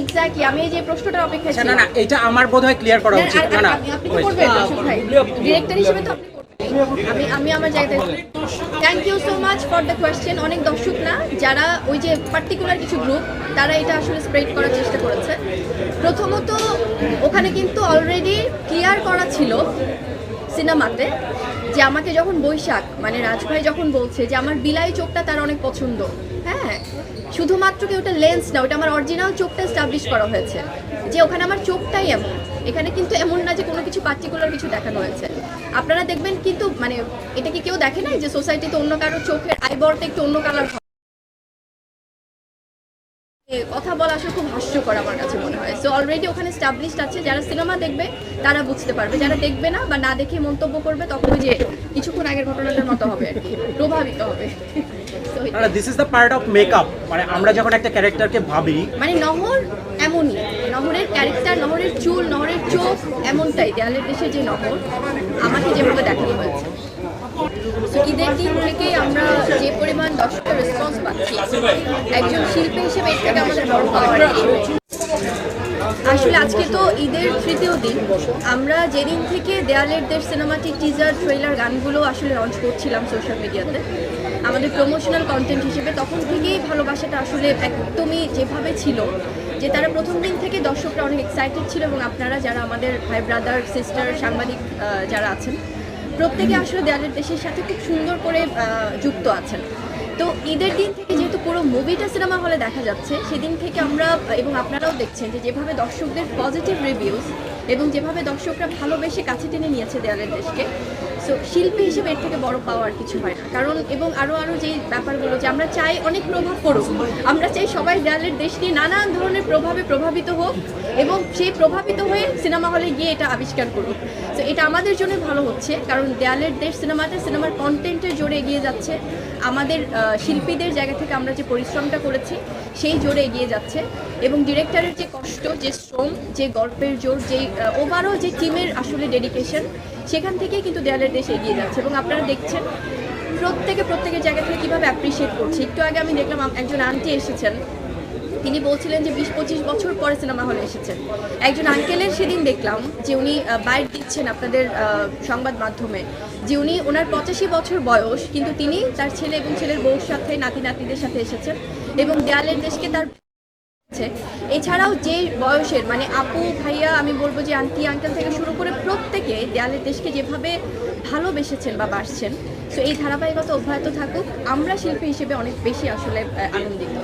Exactly আমি এই যে প্রশ্নটার অপেক্ষায় আচ্ছা না না এটা আমার বোধহয় ক্লিয়ার করা উচিত। না না আপনি তো করবেন ডিরেক্টর হিসেবে তো আমি আমি আমার জায়গাতে thank you so much for the question অনেক দর্শক না যারা ওই যে পার্টিকুলার কিছু গ্রুপ তারা এটা আসলে স্প্রেড করার চেষ্টা করেছে। প্রথমত ওখানে কিন্তু অলরেডি ক্লিয়ার করা ছিল সিনেমাতে যে আমাকে যখন বৈশাখ মানে রাজভাই যখন বলছে যে আমার বিলাই চোখটা তার অনেক পছন্দ হ্যাঁ শুধুমাত্র কি ওটা লেন্স না, ওটা আমার অরিজিনাল চোখটা এস্টাবলিশ করা হয়েছে। যে ওখানে আমার চোখটাই এমন। এখানে কিন্তু এমন না যে কোনো কিছু পার্টিকুলার কিছু দেখানো হয়েছে। আপনারা দেখবেন কিন্তু মানে এটা কি কেউ দেখে নাই যে সোসাইটিতে অন্য কারও চোখের আইবরটা একটু অন্য কালার কথা বলা আসলে খুব হাস্যকর আমার কাছে মনে হয়। সো অলরেডি ওখানে স্টাবলিশড আছে, যারা সিনেমা দেখবে, তারা বুঝতে পারবে। যারা দেখবে না বা না দেখে মন্তব্য করবে, তখন যে কিছুক্ষণ আগের ঘটনাটার মতো হবে আর কি, প্রভাবিত হবে। না this is the part of makeup মানে আমরা যখন একটা ক্যারেক্টারকে ভাবি মানে নহর এমনই নহরের ক্যারেক্টার নহরের চুল, নহরের চোখ এমনটাই দেয়ালের দেশে যে নহর, আমাকে যেভাবে দেখানো হয়েছে ঈদের দিন থেকে আমরা যে পরিমাণ দর্শকের রেসপন্স পাচ্ছি, একজন শিল্পী হিসেবে এর থেকে আমাদের বড় পাওয়ার আসলে আজকে তো ঈদের তৃতীয় দিন। আমরা যেদিন থেকে দেয়ালের দেশ সিনেমাটিক টিজার ট্রেলার গানগুলো আসলে লঞ্চ করছিলাম সোশ্যাল মিডিয়াতে আমাদের প্রমোশনাল কন্টেন্ট হিসেবে তখন থেকেই ভালোবাসাটা আসলে একদমই যেভাবে ছিল যে তারা প্রথম দিন থেকে দর্শকরা অনেক এক্সাইটেড ছিল এবং আপনারা যারা আমাদের ভাই ব্রাদার সিস্টার সাংবাদিক যারা আছেন প্রত্যেকে আসলে দেয়ালের দেশের সাথে খুব সুন্দর করে যুক্ত আছেন। তো ঈদের দিন থেকে যেহেতু পুরো মুভিটা সিনেমা হলে দেখা যাচ্ছে। সেদিন থেকে আমরা, এবং আপনারাও দেখছেন যে যেভাবে দর্শকদের পজিটিভ রিভিউস এবং যেভাবে দর্শকরা ভালোবেসে কাছে টেনে নিয়েছে দেয়ালের দেশকে সো শিল্পী হিসেবে এর থেকে বড় পাওয়ার কিছু হয় না। কারণ এবং আরও আরও যেই ব্যাপারগুলো যে আমরা চাই অনেক প্রভাব পড়ুক, আমরা চাই সবাই দেয়ালের দেশ নিয়ে নানান ধরনের প্রভাবে প্রভাবিত হোক এবং সেই প্রভাবিত হয়ে সিনেমা হলে গিয়ে এটা আবিষ্কার করুক। তো এটা আমাদের জন্য ভালো হচ্ছে, কারণ দেয়ালের দেশ সিনেমাতে সিনেমার কন্টেন্টের জোরে এগিয়ে যাচ্ছে। আমাদের শিল্পীদের জায়গা থেকে আমরা যে পরিশ্রমটা করেছি, সেই জোরে এগিয়ে যাচ্ছে। এবং ডিরেক্টরের যে কষ্ট, যে শ্রম, যে গল্পের জোর, যে ওভারঅল যে টিমের আসলে ডেডিকেশন সেখান থেকেই কিন্তু দেয়ালের দেশ এগিয়ে যাচ্ছে এবং আপনারা দেখছেন প্রত্যেকে প্রত্যেকের জায়গা থেকে কীভাবে অ্যাপ্রিসিয়েট করছে একটু আগে আমি দেখলাম একজন আন্টি এসেছেন তিনি বলছিলেন যে বিশ পঁচিশ বছর পরে সিনেমা হলে এসেছেন একজন আঙ্কেলের সেদিন দেখলাম যে উনি বাইট দিচ্ছেন আপনাদের সংবাদ মাধ্যমে যে উনি ওনার পঁচাশি বছর বয়স, কিন্তু তিনি তার ছেলে এবং ছেলের বউর সাথে নাতি নাতিদের সাথে এসেছেন এবং দেয়ালের দেশকে তার। এছাড়াও যে বয়সের মানে আপু, ভাইয়া, আমি বলব যে আন্টি আঙ্কেল থেকে শুরু করে প্রত্যেকে দেয়ালের দেশকে যেভাবে ভালোবেসেছেন বা বাসছেন সো এই ধারাবাহিকতা অব্যাহত থাকুক। আমরা শিল্পী হিসেবে অনেক বেশি আসলে আনন্দিত।